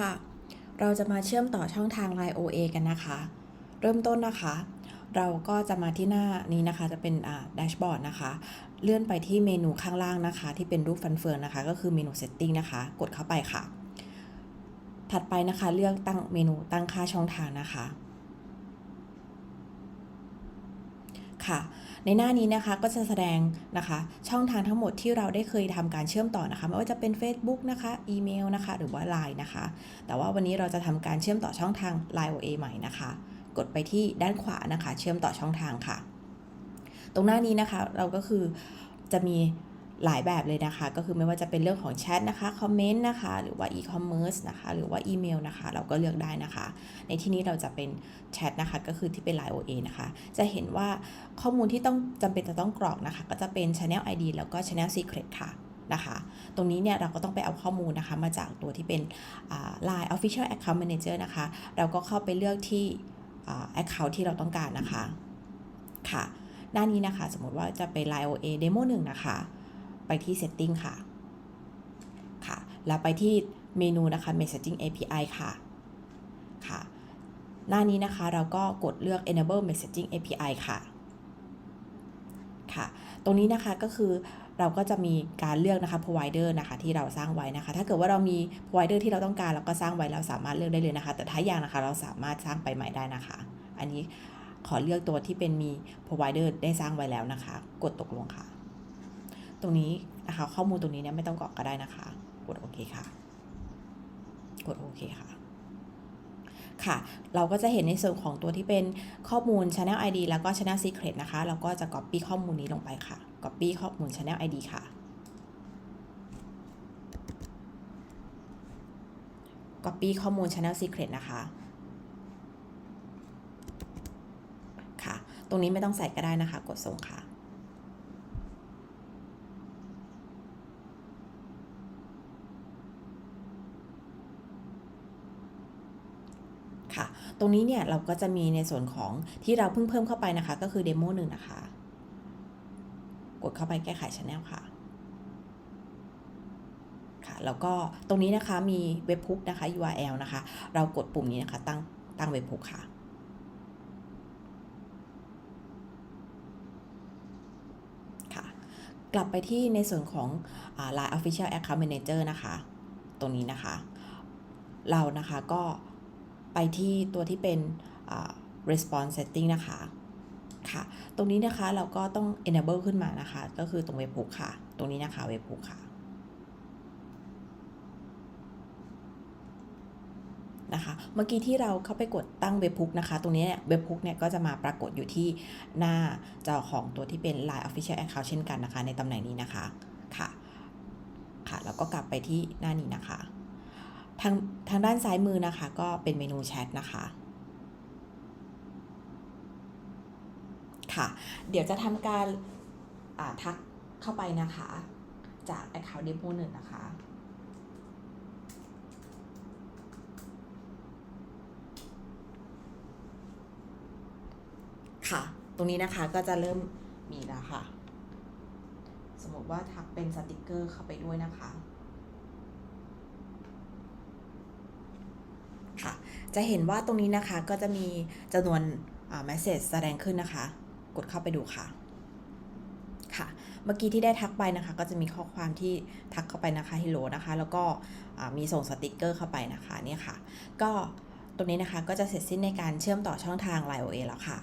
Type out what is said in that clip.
ค่ะ เราจะมาเชื่อมต่อช่องทาง Line OA กันนะคะ เริ่มต้นนะคะ เราก็จะมาที่หน้านี้นะคะ จะเป็นแดชบอร์ดนะคะ เลื่อนไปที่เมนูข้างล่างนะคะ ที่เป็นรูปฟันเฟืองนะคะ ก็คือเมนู Setting นะคะ กดเข้าไปค่ะ ถัดไปนะคะ เลือกตั้งเมนูตั้งค่าช่องทางนะคะ ค่ะ ในหน้านี้นะคะก็จะแสดงนะคะ ช่องทางทั้งหมดที่เราได้เคยทำการเชื่อมต่อนะคะไม่ว่าจะเป็น Facebook นะคะอีเมลนะคะ หรือว่า Line นะคะ แต่ว่าวันนี้เราจะทำการเชื่อมต่อช่องทาง Line OA ใหม่นะคะ กดไปที่ด้านขวานะคะ เชื่อมต่อช่องทางค่ะ ตรงหน้านี้นะคะเราก็คือจะมี หลายแบบเลยนะคะ ก็คือไม่ว่าจะเป็นเรื่องของแชทนะคะคอมเมนต์นะคะ หรือว่าอีคอมเมิร์ซนะคะ หรือว่าอีเมลนะคะ เราก็เลือกได้นะคะ ในที่นี้เราจะเป็นแชทนะคะ ก็คือที่เป็น Line OA นะคะ จะเห็นว่าข้อมูลที่ต้องจำเป็นจะต้องกรอกนะคะ ก็จะเป็น Channel ID แล้วก็ Channel Secret ค่ะนะคะ ตรงนี้เนี่ยเราก็ต้องไปเอาข้อมูลนะคะ มาจากตัวที่เป็น Line Official Account Manager นะคะ เราก็เข้าไปเลือกที่ Account ที่เราต้องการนะคะ ค่ะ หน้านี้นะคะ สมมติว่าจะเป็น Line OA Demo 1 นะคะ ไปที่ Setting ค่ะ ค่ะ แล้วไปที่เมนูนะคะ Messaging API ค่ะ ค่ะ หน้านี้นะคะเราก็กดเลือก enable messaging API ค่ะ ค่ะ ตรงนี้นะคะก็คือเราก็จะมีการเลือกนะคะ provider นะคะที่เราสร้างไว้นะคะ ถ้าเกิดว่าเรามี provider ที่เราต้องการเราก็สร้างไว้เราสามารถเลือกได้เลยนะคะ แต่ถ้าอย่างนะคะเราสามารถสร้างไปใหม่ได้นะคะ อันนี้ขอเลือกตัวที่เป็นมี provider ได้สร้างไว้แล้วนะคะ กดตกลงค่ะ ตรงนี้นะคะ ข้อมูลตรงนี้เนี่ยไม่ต้องกรอกก็ได้นะคะ กดโอเคค่ะ กดโอเคค่ะ ค่ะ เราก็จะเห็นในส่วนของตัวที่เป็นข้อมูล Channel ID แล้วก็ Channel Secret นะคะ เราก็จะ Copy ข้อมูลนี้ลงไปค่ะ Copy ข้อมูล Channel ID ค่ะ Copy ข้อมูล Channel Secret นะคะ ค่ะ ตรงนี้ไม่ต้องใส่ก็ได้นะคะ กดส่งค่ะ ค่ะ ตรงนี้เนี่ยเราก็จะมีในส่วนของที่เราเพิ่งเพิ่มเข้าไปนะคะ ก็คือเดโมหนึ่งนะคะ กดเข้าไปแก้ไขช anel ค่ะค่ะ แล้วก็ตรงนี้นะคะมีเว็บพุกนะคะ URL นะคะ เรากดปุ่มนี้นะคะ ตั้งตั้งเว็บพุกค่ะกลับไปที่ในส่วนของ Line Official Account Manager นะคะ ตรงนี้นะคะ เรานะคะก็ ไปที่ตัวที่เป็น response setting นะคะค่ะ ตรงนี้นะคะเราก็ต้อง enable ขึ้นมานะคะ ก็คือตรงเว็บพุกค่ะ ตรงนี้นะคะเว็บพุกค่ะนะคะ เมื่อกี้ที่เราเข้าไปกดตั้งเว็บพุกนะคะ ตรงนี้เนี่ยเว็บพุกเนี่ยก็จะมาปรากฏอยู่ที่หน้าจอของตัวที่เป็น Line Official Account เช่นกันนะคะ ในตำแหน่งนี้นะคะ ค่ะ ค่ะ แล้วก็กลับไปที่หน้านี้นะคะ ทางทางด้านซ้ายมือนะคะ ก็เป็นเมนูแชทนะคะค่ะ เดี๋ยวจะทำการทักเข้าไปนะคะ จาก Account Demo หนึ่งนะคะค่ะ ตรงนี้นะคะก็จะเริ่มมีแล้วค่ะ สมมติว่าทักเป็นสติกเกอร์เข้าไปด้วยนะคะ ค่ะ จะเห็นว่าตรงนี้นะคะก็จะมีจำนวนอ่า message แสดงขึ้นนะคะ กดเข้าไปดูค่ะค่ะ เมื่อกี้ที่ได้ทักไปนะคะ ก็จะมีข้อความที่ทักเข้าไปนะคะฮิโลนะคะ แล้วก็มีส่งสติกเกอร์เข้าไปนะคะเนี่ยค่ะ ก็ตรงนี้นะคะก็จะเสร็จสิ้นในการเชื่อมต่อช่องทาง Line OA แล้วค่ะ